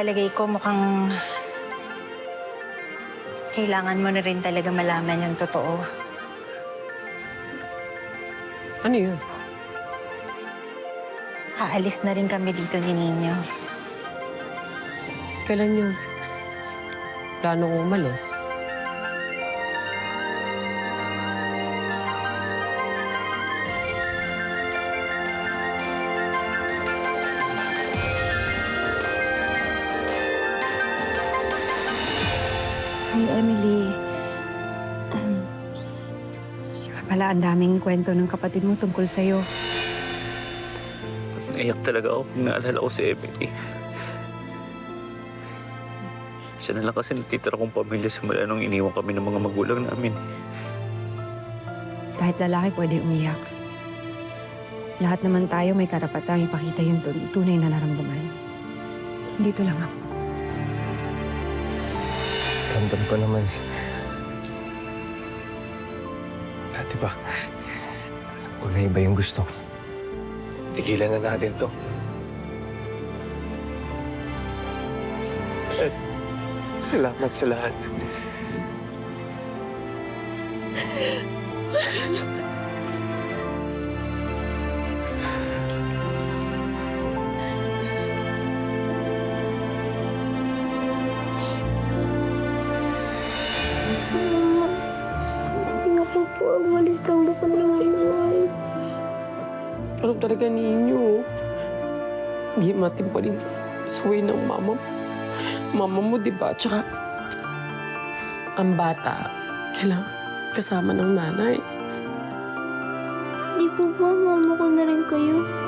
Palagay ko, mukhang kailangan mo na rin talaga malaman yung totoo. Ano yun? Aalis na rin kami dito ni Nino. Kailan yun? Plano kong umalis. Hey, Emily. Um, siya pala, ang daming kwento ng kapatid mo tungkol sa'yo. Naiyak talaga ako kung naalala ko si Emily. Siya na lang kasi natitira kong pamilya simula nung iniwan kami ng mga magulang namin. Kahit lalaki pwede umiyak. Lahat naman tayo may karapatang ipakita yung tun- tunay na naramdaman. Dito lang ako. Ramdam ko naman. Dati ba, alam ko na iba yung gusto. Tigilan na natin to. At salamat sa lahat. umalis ng bukod ng iwan. Alam talaga ninyo. Hindi matimpalin sa way ng mama. Mama mo, di ba? Tsaka, ang bata, kailangan kasama ng nanay. Di po ba mama ko na rin kayo?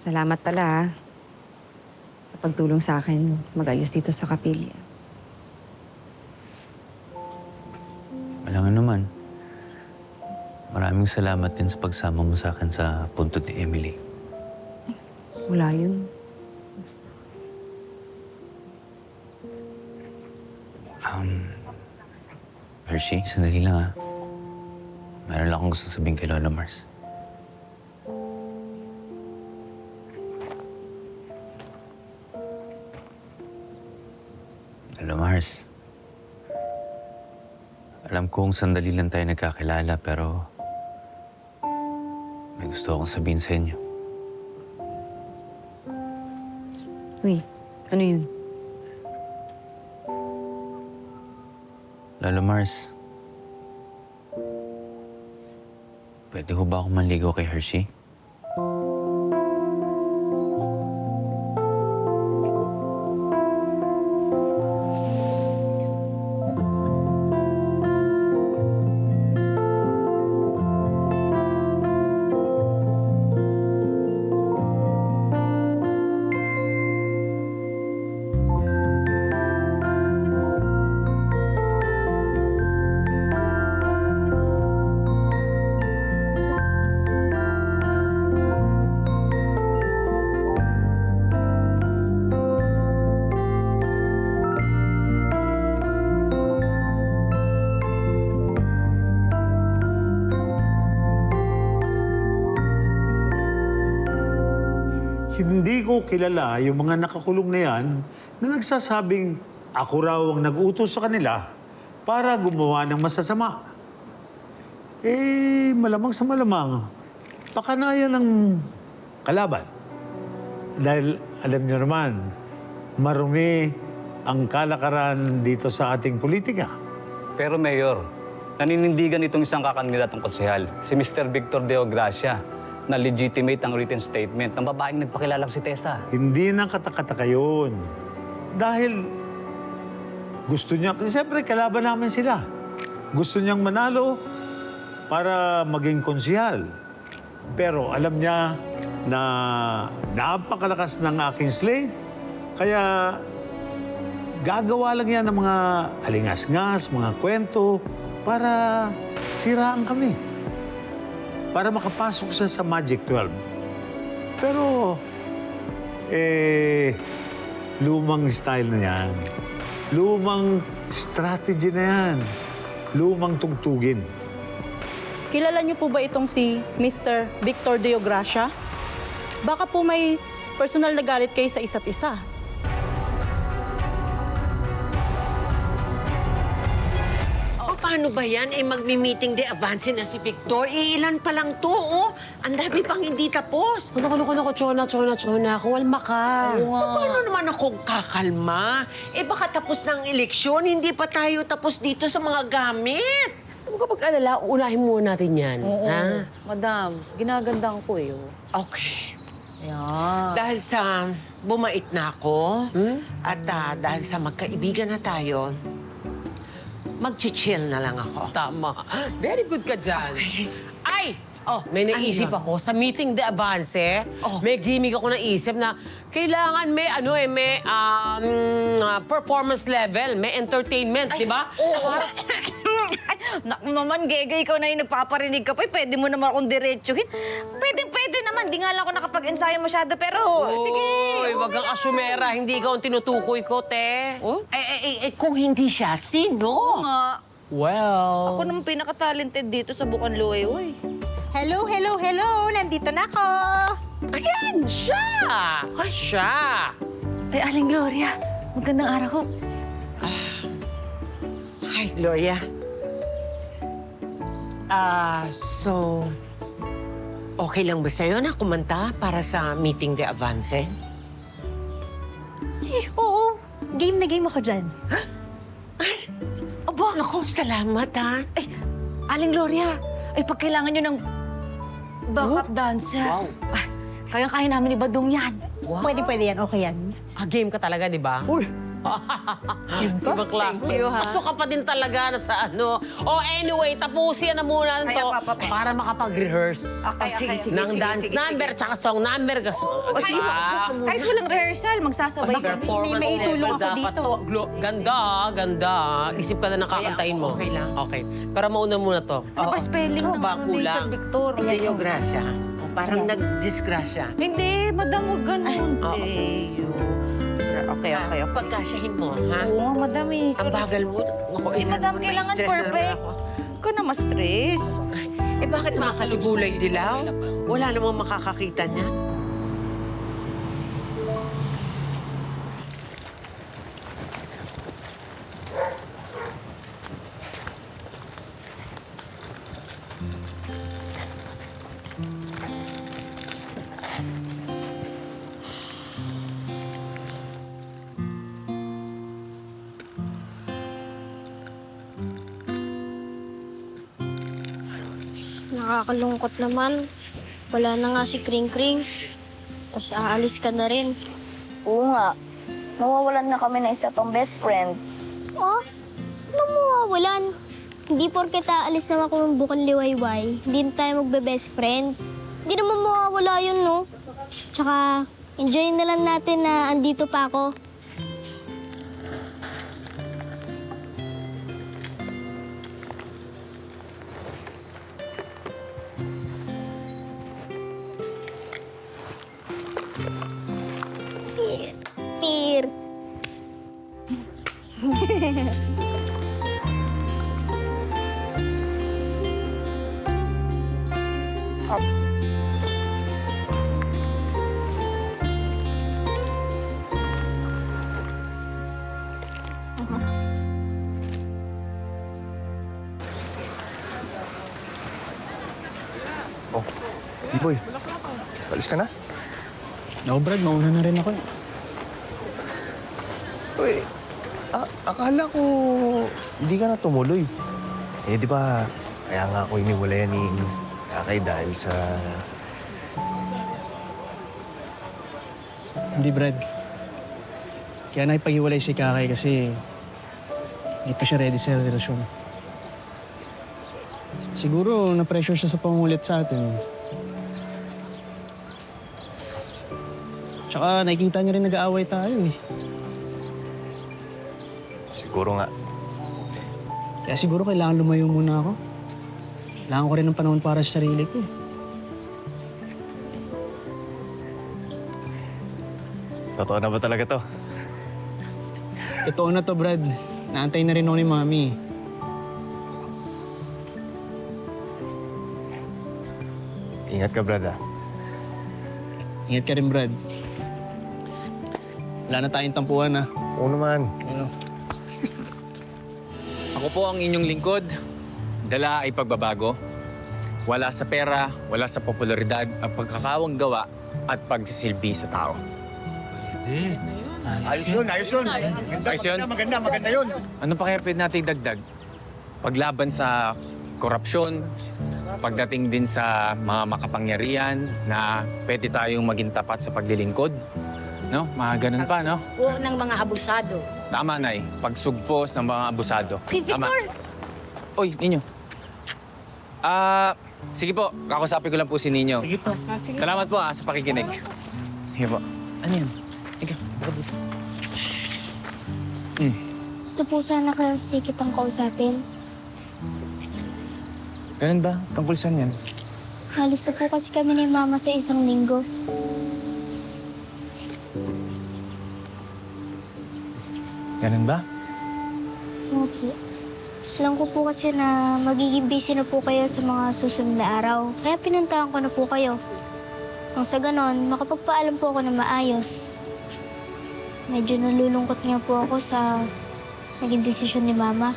Salamat pala, ha, sa pagtulong sa akin mag-ayos dito sa kapilya. Walang naman. Maraming salamat din sa pagsama mo sa akin sa punto ni Emily. Wala yun. Um, Hershey, sandali lang ha. Meron lang akong gusto sabihin kay Lola Mars. Alam kong sandali lang tayo nagkakilala pero may gusto akong sabihin sa inyo. Uy, ano yun? Lola Mars, pwede ho ba akong manligaw kay Hershey? Ko kilala yung mga nakakulong na yan na nagsasabing ako raw ang nag-utos sa kanila para gumawa ng masasama. Eh, malamang sa malamang, pakanayan ng kalaban. Dahil alam niyo naman, marumi ang kalakaran dito sa ating politika. Pero Mayor, naninindigan itong isang kakandidatong konsehal, si Mr. Victor Deo Gracia, na legitimate ang written statement ng babaeng nagpakilala si Tessa. Hindi na katakataka yun. Dahil gusto niya, kasi siyempre kalaban namin sila. Gusto niyang manalo para maging konsihal. Pero alam niya na napakalakas ng aking slate. Kaya gagawa lang yan ng mga alingas-ngas, mga kwento para siraan kami. Para makapasok siya sa Magic 12. Pero, eh, lumang style na yan. Lumang strategy na yan. Lumang tugtugin. Kilala niyo po ba itong si Mr. Victor Deogracia? Baka po may personal na galit kayo sa isa't isa. Paano ba yan? Eh, magmi-meeting de avance na si Victor. Eh, ilan pa lang to, oh. Ang dami pang hindi tapos. Kuno, kuno, kuno, chona, chona, chona. Kumalma ka. Paano naman ako kakalma? Eh, baka tapos ng eleksyon, hindi pa tayo tapos dito sa mga gamit. Huwag ka mag-alala, unahin muna natin yan. Ha? Madam, ginagandang ko eh. oh. Okay. Yan. Dahil sa bumait na ako, Hmm? at ah, dahil sa magkaibigan na tayo, mag-chill na lang ako. Tama. Very good ka dyan. Ay! Oh, May naisip ano yun? ako, sa meeting de avance, Oh. may gimmick ako naisip na kailangan may ano eh, may um, ah, performance level, may entertainment, di ba? Naku naman, Gege, ikaw na yung nagpaparinig ka pa. eh. Pwede mo naman akong diretsuhin. Pwede, pwede naman. Di nga lang ako nakapag-ensayo masyado, pero sige. Uy, wag kang asumera, hindi ikaw ang tinutukoy ko, te. Oh? Eh, eh, eh, eh, kung hindi siya, sino? Nga. Well... Ako naman pinaka-talented dito sa Bukan Luwayway. Hello, hello, hello! Nandito na ako! Ayan, siya! Ay, siya! Ay, Aling Gloria, magandang araw ko. Hi, Gloria. Ah, so... Okay lang ba sa'yo na kumanta para sa meeting de avance? Oo, game na game ako dyan. Aba, naku, salamat ha. Aling Gloria, ay pag kailangan nyo ng backup dancer. Wow. Ah, Kaya-kaya namin ibadong yan. Wow. Pwede, pwede yan. Okay yan. Ah, game ka talaga, di ba? Uy! Ibang klase. Thank you, ha? Pasok ka pa din talaga na sa ano. Oh, anyway, tapusin na muna Kaya to pa, pa, pa. para makapag-rehearse. Okay, sige, sige, ng sige, dance sige, number, sige. tsaka song number. Kasi, O sige, ka muna. Kahit walang rehearsal, magsasabay kami. performance May itulong ako dito. to. Glo- ganda, ganda. Isip ka na nakakantayin mo. okay lang. Okay. Pero mauna muna to. Ano ba spelling Ano ng ba? Sir Victor? Deo Gracia. Parang nag-disgrasya. Hindi, madam, huwag ganun. Deo. Okay, okay, okay. Pagkasyahin mo, ha? Oo nga, madam eh. Ang bagal mo. Naku, Eh, madam, kailangan perfect. ako. Huwag ka na ma-stress. Eh, bakit naman kasi gulay dilaw? Wala namang makakakita niya. Nakakalungkot naman. Wala na nga si Kring Kring. Tapos aalis ka na rin. Oo nga. Mawawalan na kami ng isa pang best friend. Oh? Ano mawawalan? Hindi porket aalis naman ako ng bukang liwayway, hindi na tayo magbe-best friend. Hindi naman mawawala yun, no? Tsaka, enjoy na lang natin na andito pa ako. Alis ka na? Ako, Brad, mauna na rin ako. Uy, a- akala ko hindi ka na tumuloy. Eh, di ba, kaya nga ako iniwalayan ni Kakay dahil sa... Hindi, Brad. Kaya nakipag-iwalay si Kakay kasi hindi pa siya ready sa relasyon. Siguro na-pressure siya sa pangulit sa atin. Tsaka nakikita niyo rin nag-aaway tayo eh. Siguro nga. Kaya siguro kailangan lumayo muna ako. Kailangan ko rin ng panahon para sa sarili ko. Totoo na ba talaga to? Totoo na to, Brad. Naantay na rin ako ni Mami. Ingat ka, brad ah. Ingat ka rin, Brad. Wala na tayong tampuhan, ah. Oo naman. Ano? Ako po ang inyong lingkod. Dala ay pagbabago. Wala sa pera, wala sa popularidad, ang pagkakawang gawa at pagsisilbi sa tao. Ayos yun, ayos yun. Ayos yun? maganda, maganda yun. Ano pa kaya pwede natin dagdag? Paglaban sa korupsyon, pagdating din sa mga makapangyarihan na pwede tayong maging tapat sa paglilingkod. No? Mga ganun pa, no? Po ng mga abusado. Tama, Nay. Pagsugpos ng mga abusado. Kay Tama. Victor! Oy, Ninyo. Ah, sige po. Kakusapin ko lang po si Ninyo. Sige po. Salamat po ah, sa pakikinig. Sige po. Ano yan? Ikaw, baka dito. Gusto po sana kasi kitang kausapin. Ganun ba? Tungkol saan yan? Halis na po kasi kami ni Mama sa isang linggo. Ganun ba? Opo. Alam ko po kasi na magiging busy na po kayo sa mga susunod na araw. Kaya pinuntahan ko na po kayo. Nang sa ganon, makapagpaalam po ako na maayos. Medyo nalulungkot nga po ako sa naging desisyon ni Mama.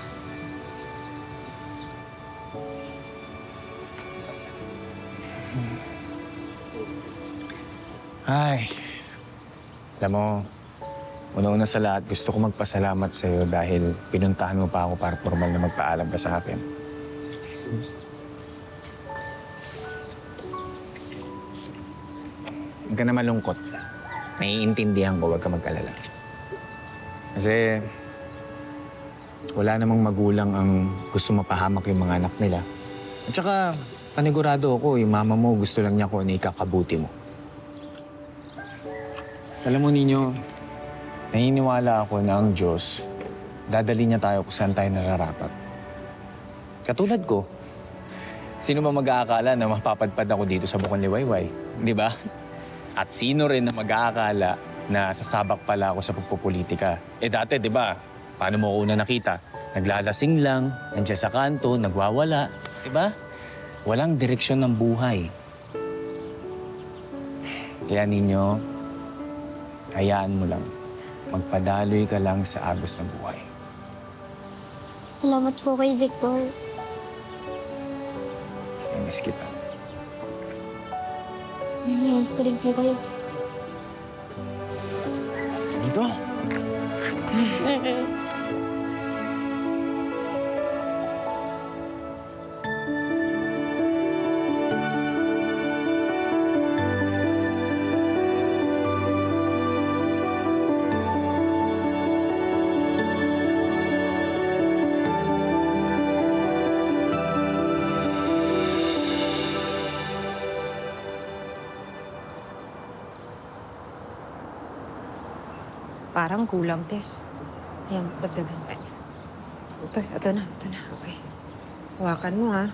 Ay, alam mo, una-una sa lahat, gusto ko magpasalamat sa iyo dahil pinuntahan mo pa ako para formal na magpaalam ka sa akin. Huwag ka na malungkot. Naiintindihan ko, huwag ka magkalala. Kasi wala namang magulang ang gusto mapahamak yung mga anak nila. At saka, panigurado ako, yung mama mo gusto lang niya kung ano ikakabuti mo. Alam mo ninyo, naniniwala ako na ang Diyos, dadali niya tayo kung saan tayo nararapat. Katulad ko, sino ba mag-aakala na mapapadpad ako dito sa Bukon Liwayway? Di ba? At sino rin na mag-aakala na sasabak pala ako sa pagpupolitika? Eh dati, di ba? Paano mo una nakita? Naglalasing lang, nandiyan sa kanto, nagwawala. Di ba? Walang direksyon ng buhay. Kaya ninyo, hayaan mo lang. Magpadaloy ka lang sa agos ng buhay. Salamat po kay Victor. Miss kita. Namiss ko rin po kayo. Ito. Parang kulang, Tess. Ayan, dagdagan. Ay. Ito, ito na, ito na. Okay. Hawakan mo, ha?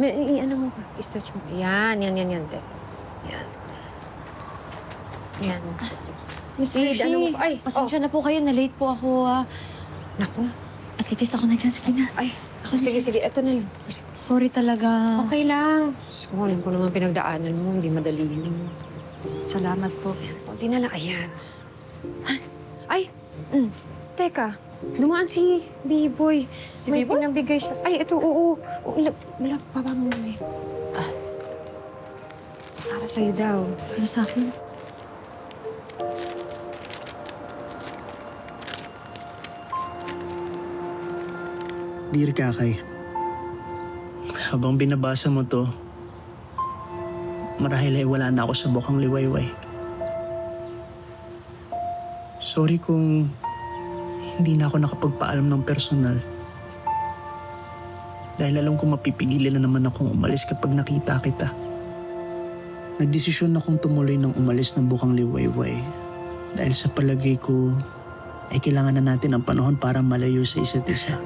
May, i- ano mo ka? I-stretch mo. Yan, yan, yan, yan, te. Yan. Yan. Miss Eh, Hershey, ano mo- ay, pasensya na po kayo. Na-late po ako. ah. Naku. Ate Tess, ako na dyan. Sige na. Ay, Ako sige, dyan. sige. Ito na lang. Sorry talaga. Okay lang. Ko, alam ko naman pinagdaanan mo. Hindi madali yun. Salamat po. Kunti na lang. Ayan. Ay, mm. teka. Dumaan si B-Boy. Si May B-Boy? pinabigay siya. Ay, ito, oo. oo ila, ila, baba mo muna yun. Ah. Para sa'yo daw. Ano sa akin? Dear Kakay, habang binabasa mo to, marahil ay wala na ako sa bukang liwayway. Sorry kung hindi na ako nakapagpaalam ng personal. Dahil alam ko mapipigilan na naman akong umalis kapag nakita kita. nagdesisyon akong tumuloy ng umalis ng bukang liwayway. Dahil sa palagay ko, ay kailangan na natin ang panahon para malayo sa isa't isa.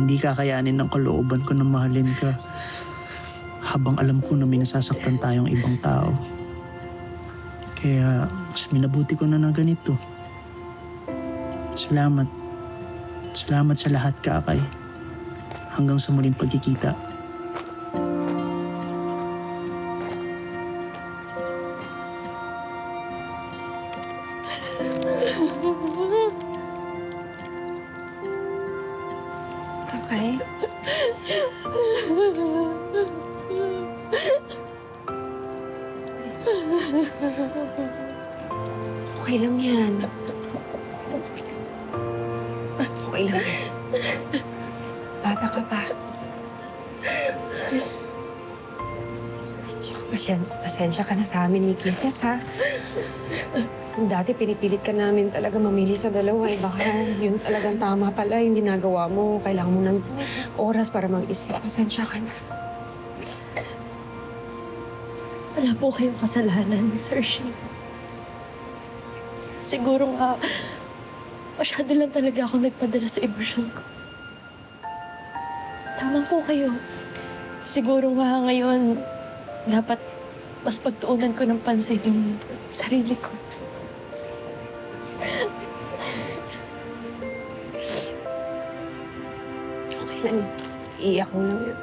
Hindi kakayanin ng kalooban ko na mahalin ka habang alam ko na may nasasaktan tayong ibang tao. Kaya minabuti ko na na ganito. Salamat. Salamat sa lahat, Kakay. Hanggang sa muling pagkikita. Okay lang. Bata ka pa. Tsaka pasyen, pasensya ka na sa amin ni Kisses, ha? Dati pinipilit ka namin talaga mamili sa dalawa. Eh, baka yun talagang tama pala yung ginagawa mo. Kailangan mo ng oras para mag-isip. Pasensya ka na. Wala po kayong kasalanan, Sir Shane. Siguro nga, masyado lang talaga ako nagpadala sa emosyon ko. Tama po kayo. Siguro nga ngayon, dapat mas pagtuunan ko ng pansin yung sarili ko. Okay lang. Iiyak mo lang yun.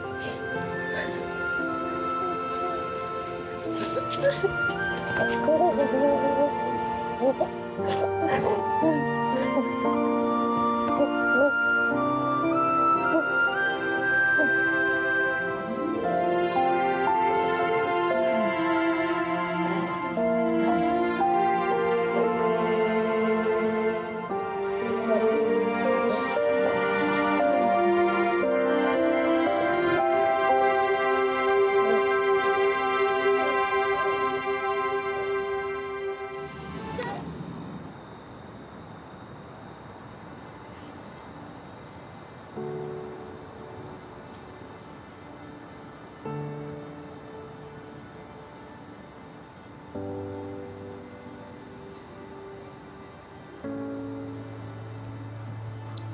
꼭, 꼭, 꼭.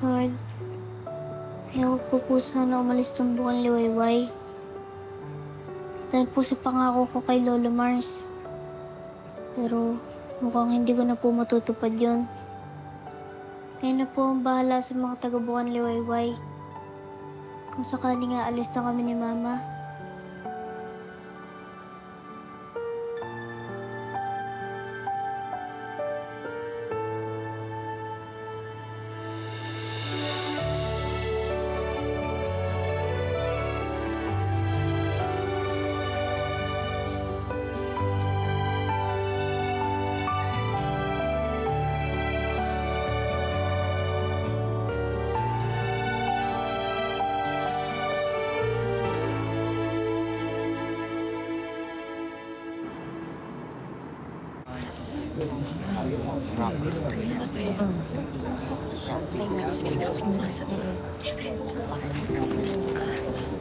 Lord, ayaw ko po sana umalis ng buwan liwayway. Dahil po sa pangako ko kay Lolo Mars. Pero mukhang hindi ko na po matutupad yon. Kaya na po ang bahala sa mga taga-buwan liwayway. Kung sakali nga alis na kami ni Mama,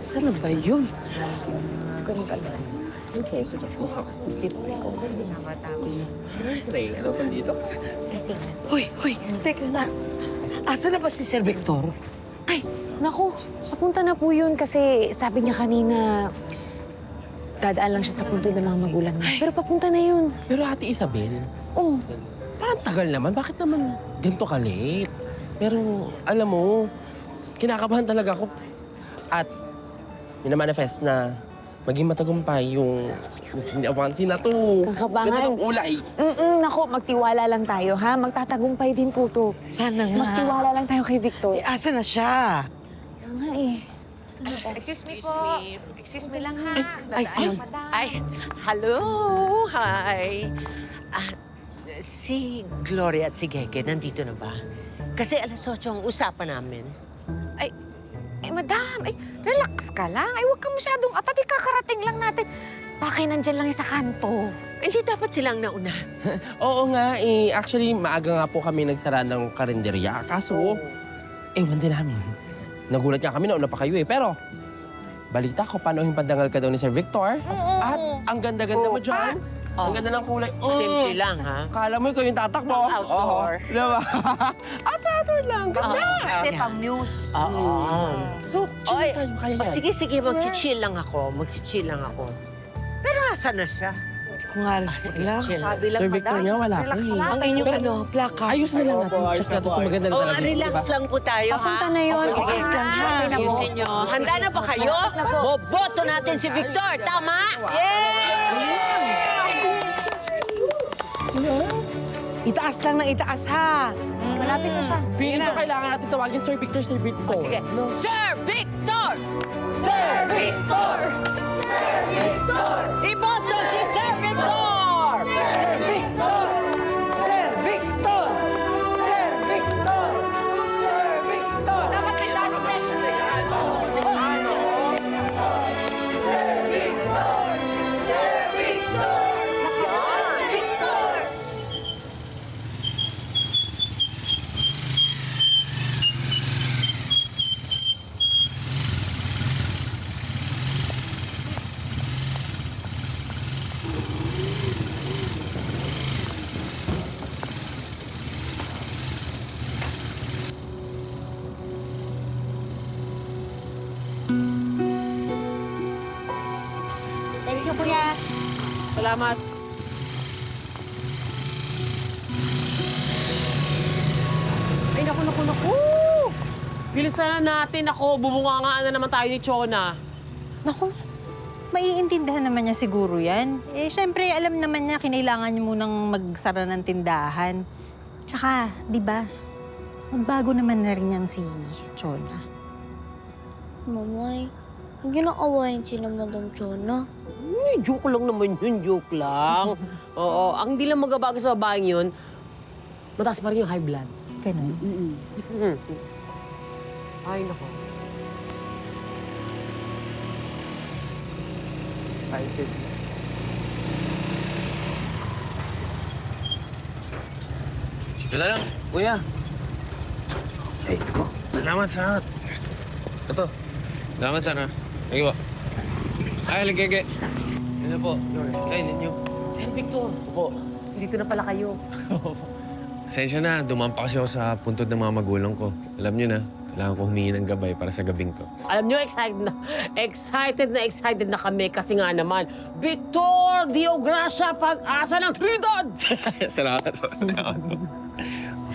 Saan na ba yun? Hoy, hoy, teka na. Asa na ba si Sir Victor? Ay, naku, papunta na po yun kasi sabi niya kanina dadaan lang siya sa punto ng mga magulang niya. Pero papunta na yun. Pero Ate Isabel, Oo. Parang tagal naman. Bakit naman ganito ka late? Pero alam mo, kinakabahan talaga ako. At minamanifest na maging matagumpay yung yung avansi na to. Kakabangan. Ganda ng ulay. Mm-mm, naku, magtiwala lang tayo, ha? Magtatagumpay din po to. Sana nga. Magtiwala lang tayo kay Victor. Eh, asa na siya? Kaya nga eh. Excuse me po. Excuse me lang ha. Ay, ay, ay, hello, hi. Ah, si Gloria at si Gege, nandito na ba? Kasi alas 8 ang usapan namin. Eh, madam, eh, relax ka lang. Ay, huwag ka masyadong atat. Eh, kakarating lang natin. Bakit nandyan lang yung sa kanto? Hindi dapat silang nauna. Oo nga, eh, actually, maaga nga po kami nagsara ng karinderya. Kaso, ewan din namin. Nagulat nga kami na una pa kayo eh. Pero, balita ko, panuhin pandangal ka daw ni Sir Victor. At ang ganda-ganda mo, John. Ang ganda ng kulay. Mm. Simple lang, ha? Kala mo yung tatakbo. Pang outdoor. Oo. Diba? outdoor lang. Ganda. Kasi pang news. Oo. So, chill Oy, tayo. Kaya oh, yan. sige, sige, magchichill lang ako. Magchichill lang ako. Pero asan na siya? Kung nga lang, Sige, chill. Sabi lang, Sir Victor madam. nga, wala Relax pa eh. lang. Ang inyong ano, plaka. Ayos na lang natin. Check natin kung maganda na Oh, talaga. relax diba? lang po tayo, ha? Papunta na yun. Sige. Relax lang, ha? Ayusin nyo. Handa na ba kayo? Boboto natin si Victor, tama? Itaas lang ng itaas, ha? Malapit na siya. Feeling ko kailangan natin tawagin Sir Victor, Sir Victor. Sige. Sir Victor! Sir Victor! Sir Victor! Iboto si Sir Victor! Salamat. Ay, naku, naku, naku! Bilisan na natin ako. Bubungangaan na naman tayo ni Chona. Naku, maiintindihan naman niya siguro yan. Eh, syempre, alam naman niya, kinailangan niya munang magsara ng tindahan. Tsaka, di ba, nagbago naman na rin yan si Chona. Mamay, huwag niyo nang awayin si Madam Chona. Ay, joke lang naman yun, joke lang. Oo, ang di lang magabago sa babaeng yun, mataas pa rin yung high blood. Ganun. Mm-mm. Ay, nako. Excited. Wala lang, kuya. Hey, salamat, salamat. Ito. Salamat sana. Thank you po. Ay, ligege. Ano po? Ay, ninyo. Sir Victor. Opo. Dito na pala kayo. Pasensya na, dumaan pa kasi ako sa puntod ng mga magulang ko. Alam nyo na, kailangan ko humingi ng gabay para sa gabing to. Alam nyo, excited na, excited na excited na kami kasi nga naman, Victor Diogracia, pag-asa ng Trinidad! salamat po. Salamat po.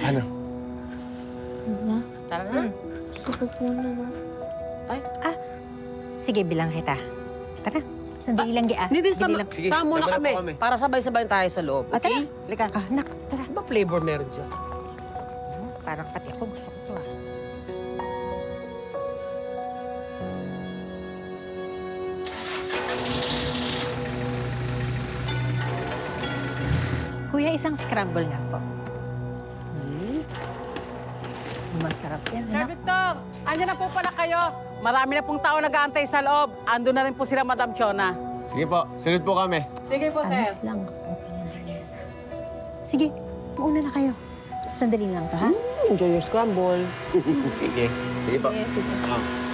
Ano? Tara na. Sakit mo na na. Ah, sige, bilang kita. Tara, sandali lang, Gia. Hindi, Sandali sama, lang. Sige, sama muna na kami, po kami. para sabay-sabay tayo sa loob. Ah, tara. Okay? Lika. Ah, nak, tara. Ano ba flavor meron dyan? Parang pati ako gusto ko to ah. Kuya, isang scramble nga po. Hmm. Masarap yan, Sir ano? Victor, andyan na po pala kayo. Marami na pong tao nag-aantay sa loob. Ando na rin po sila, Madam Chona. Sige po, sunod po kami. Sige po, sir. Alis lang. Sige, mauna na kayo. Sandali lang to, ha? Enjoy your scramble. Sige. Sige po. Sige, sige. Ah.